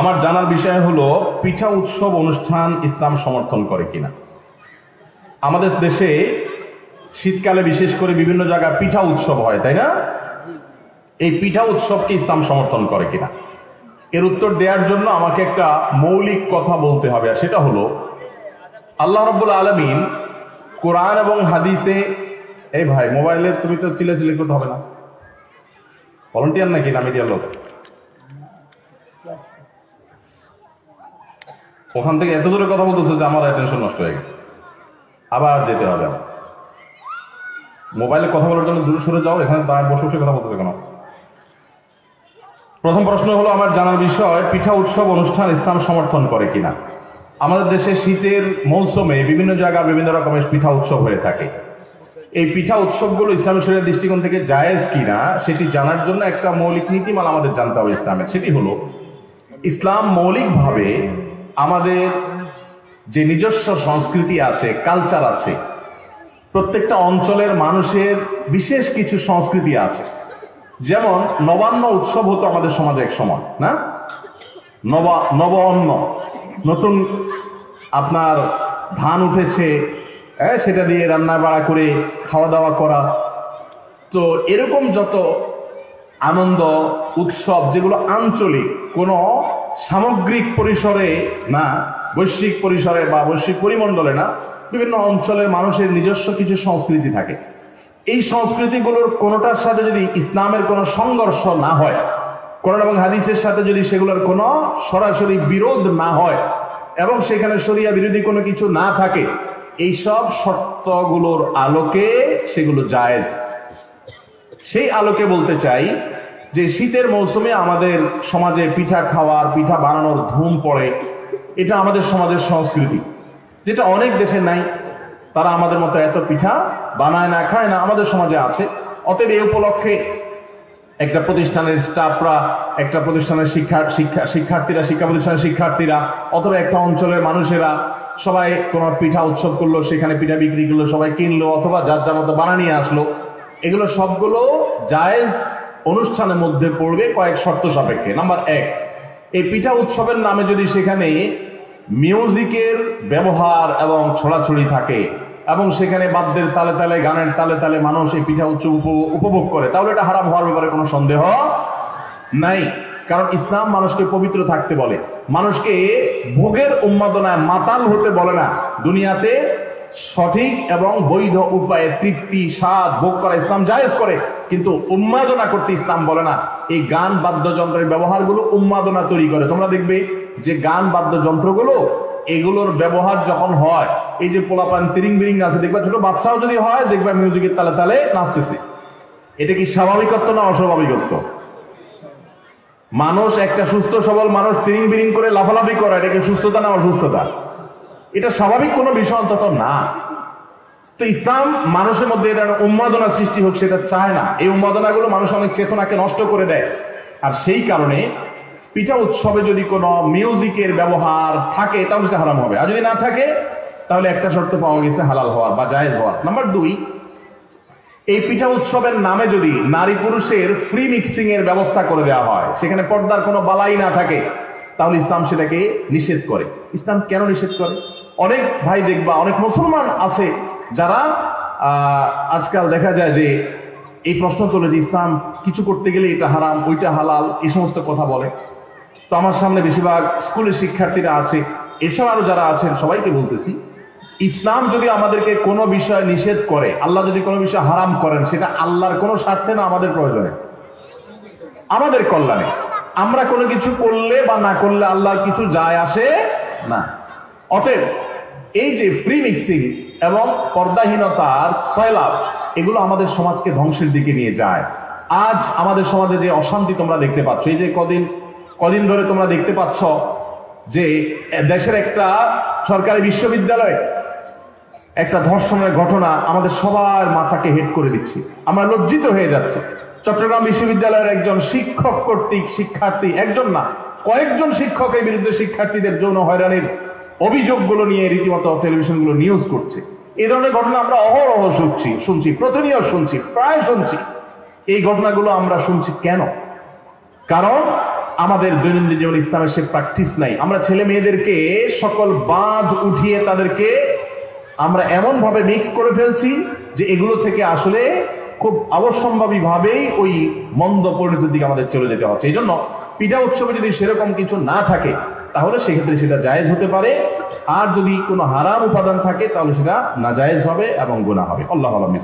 আমার জানার বিষয় হলো, পিঠা উৎসব অনুষ্ঠান ইসলাম সমর্থন করে কিনা? আমাদের দেশে শীতকালে বিশেষ করে বিভিন্ন জায়গায় পিঠা উৎসব হয়, তাই না? এই পিঠা উৎসবকে ইসলাম সমর্থন করে কিনা? এর উত্তর দেওয়ার জন্য আমাকে একটা মৌলিক কথা বলতে হবে, আর সেটা হলো, আল্লাহ রব্বুল আলমিন কোরআন এবং হাদিসে, এই ভাই মোবাইলে, তুমি তো চিলে চিলে করতে হবে না। ভলেন্টিয়ার নাকি না মিডিয়ার লোক? ওখান থেকে এত দূরে কথা বলতেছে যে আমার অ্যাটেনশন নষ্ট হয়ে গেছে। আবার যেতে হবে আমার। মোবাইলে কথা বলার জন্য দূরে সরে যাও, এখানে দাঁড়ায় বসে বসে কথা বলতে কেন? প্রথম প্রশ্ন হলো, আমার জানার বিষয়, পিঠা উৎসব অনুষ্ঠান ইসলাম সমর্থন করে কিনা? আমাদের দেশে শীতের মৌসুমে বিভিন্ন জায়গায় বিভিন্ন রকমের পিঠা উৎসব হয়ে থাকে। এই পিঠা উৎসবগুলো ইসলামী শরীরের দৃষ্টিকোণ থেকে জায়েজ কিনা, সেটি জানার জন্য একটা মৌলিক নীতিমালা আমাদের জানতে হবে ইসলামের সেটি হলো, ইসলাম মৌলিকভাবে আমাদের যে নিজস্ব সংস্কৃতি আছে কালচার আছে প্রত্যেকটা অঞ্চলের মানুষের বিশেষ কিছু সংস্কৃতি আছে। যেমন নবান্ন উৎসব হতো আমাদের সমাজে এক সময় না? নবা অন্ন নতুন আপনার ধান উঠেছে হ্যাঁ, সেটা দিয়ে রান্না বাড়া করে খাওয়া দাওয়া করা। তো এরকম যত আনন্দ উৎসব যেগুলো আঞ্চলিক কোনো সামগ্রিক পরিসরে না, বৈশ্বিক পরিসরে বা বৈশ্বিক পরিমণ্ডলে না, বিভিন্ন অঞ্চলের মানুষের নিজস্ব কিছু সংস্কৃতি থাকে। এই সংস্কৃতিগুলোর কোনোটার সাথে যদি ইসলামের কোনো সংঘর্ষ না হয়, কোরআন এবং হাদিসের সাথে যদি সেগুলোর কোনো সরাসরি বিরোধ না হয় এবং সেখানে শরিয়া বিরোধী কোনো কিছু না থাকে এইসব শর্তগুলোর আলোকে সেগুলো জায়েজ। সেই আলোকে বলতে চাই যে শীতের মৌসুমে আমাদের সমাজে পিঠা খাওয়ার, পিঠা বানানোর ধুম পড়ে, এটা আমাদের সমাজের সংস্কৃতি। যেটা অনেক দেশে নাই, তারা আমাদের মতো এত পিঠা বানায় না, খায় না, আমাদের সমাজে আছে। অতএব এই উপলক্ষে একটা প্রতিষ্ঠানের স্টাফরা একটা প্রতিষ্ঠানের শিক্ষা শিক্ষা, শিক্ষার্থীরা, শিক্ষা প্রতিষ্ঠানের শিক্ষার্থীরা, অথবা একটা অঞ্চলের মানুষেরা, সবাই কোনো পিঠা উৎসব করল, সেখানে পিঠা বিক্রি করল, সবাই কিনলো, অথবা যার যার মতো বানা নিয়ে আসলো, এগুলো সবগুলো জায়েজ অনুষ্ঠানের মধ্যে পড়বে কয়েক শর্ত সাপেক্ষে। নাম্বার এক, এই পিঠা উৎসবের নামে যদি সেখানে মিউজিকের ব্যবহার এবং ছড়াছড়ি থাকে এবং সেখানে বাদ্যের তালে তালে, গানের তালে তালে মানুষ এই পিঠা উৎসব উপ- উপভোগ করে, তাহলে এটা হারাম হওয়ার ব্যাপারে কোনো সন্দেহ নাই। কারণ ইসলাম মানুষকে পবিত্র থাকতে বলে। মানুষকে ভোগের উন্মাদনায় মাতাল হতে বলে না। দুনিয়াতে সঠিক এবং বৈধ উপায়ে তৃপ্তি, স্বাদ ভোগ করা ইসলাম জায়েজ করে, কিন্তু উন্মাদনা করতে ইসলাম বলে না। এই গান বাদ্যযন্ত্রের ব্যবহারগুলো উন্মাদনা তৈরি করে। তোমরা দেখবে যে গান বাদ্যযন্ত্রগুলো, এগুলোর ব্যবহার যখন হয়, এই যে পোলাপান তিরিং বিরিং আছে, দেখবা ছোট বাচ্চাও যদি হয়, দেখবা মিউজিকের তালে তালে নাচতেছে। এটা কি স্বাভাবিকত্ব না অস্বাভাবিকত্ব? মানুষ, একটা সুস্থ সবল মানুষ তিরিং বিরিং করে লাফালাফি করে, এটা কি সুস্থতা না অসুস্থতা? এটা স্বাভাবিক কোনো বিষয় অন্তত না। তো ইসলাম মানুষের মধ্যে এটা উন্মাদনা সৃষ্টি হোক সেটা চায় না। এই উন্মাদনাগুলো মানুষ অনেক চেতনাকে নষ্ট করে দেয়। আর সেই কারণে পিঠা উৎসবে যদি কোনো মিউজিকের ব্যবহার থাকে, তাহলে সেটা হারাম হবে। আর যদি না থাকে, তাহলে একটা শর্ত পাওয়া গেছে, হালাল হওয়ার বা জায়েজ হওয়ার নাম্বার দুই, এই পিঠা উৎসবের নামে যদি নারী পুরুষের ফ্রি মিক্সিং এর ব্যবস্থা করে দেওয়া হয়, সেখানে পর্দার কোনো বালাই না থাকে, তাহলে ইসলাম সেটাকে নিষেধ করে। ইসলাম কেন নিষেধ করে? অনেক ভাই দেখবা, অনেক মুসলমান আছে যারা আজকাল দেখা যায় যে এই প্রশ্ন তোলে যে ইসলাম কিছু করতে গেলে এটা হারাম, ওইটা হালাল, এই সমস্ত কথা বলে। তো আমার সামনে বেশিরভাগ স্কুলের শিক্ষার্থীরা আছে, এছাড়া আরও যারা আছেন, সবাইকে বলতেছি, ইসলাম যদি আমাদেরকে কোনো বিষয় নিষেধ করে, আল্লাহ যদি কোনো বিষয় হারাম করেন, সেটা আল্লাহর কোনো স্বার্থে না, আমাদের প্রয়োজনে। আমাদের কল্যাণে। আমরা কোনো কিছু করলে বা না করলে আল্লাহর কিছু যায় আসে না। অতএব এই যে ফ্রি মিক্সিং এবং পর্দাহীনতার সয়লাভ এগুলো আমাদের সমাজকে ধ্বংসের দিকে নিয়ে যায়। আজ আমাদের সমাজে যে অশান্তি তোমরা দেখতে পাচ্ছ, এই যে কদিন কদিন ধরে তোমরা দেখতে পাচ্ছ যে দেশের একটা সরকারি বিশ্ববিদ্যালয়, একটা ধর্ষণের ঘটনা আমাদের সবার মাথাকে হেড করে দিচ্ছি। আমরা লজ্জিত হয়ে যাচ্ছি। চট্টগ্রাম বিশ্ববিদ্যালয়ের একজন শিক্ষক কর্তৃক শিক্ষার্থী, একজন না, কয়েকজন শিক্ষকের বিরুদ্ধে শিক্ষার্থীদের যৌন হয়রানির অভিযোগগুলো নিয়ে রীতিমতো টেলিভিশনগুলো নিউজ করছে। এই ধরনের ঘটনা আমরা অহরহ শুনছি শুনছি, প্রতিনিয়ত শুনছি, প্রায় শুনছি। এই ঘটনাগুলো আমরা শুনছি কেন? কারণ আমাদের দৈনন্দিন জীবন ইসলামের সে প্র্যাকটিস নাই। আমরা ছেলে মেয়েদেরকে সকল বাঁধ উঠিয়ে তাদেরকে আমরা এমন ভাবে মিক্স করে ফেলছি যে এগুলো থেকে আসলে খুব অবশ্যম্ভাবী ভাবেই ওই মন্দ পরিণতির দিকে আমাদের চলে যেতে হচ্ছে। এই জন্য পিঠা উৎসবে যদি সেরকম কিছু না থাকে তাহলে সেক্ষেত্রে সেটা জায়েজ হতে পারে। আর যদি কোনো হারাম উপাদান থাকে, তাহলে সেটা না জায়েজ হবে এবং গুণা হবে। আল্লাহ আলম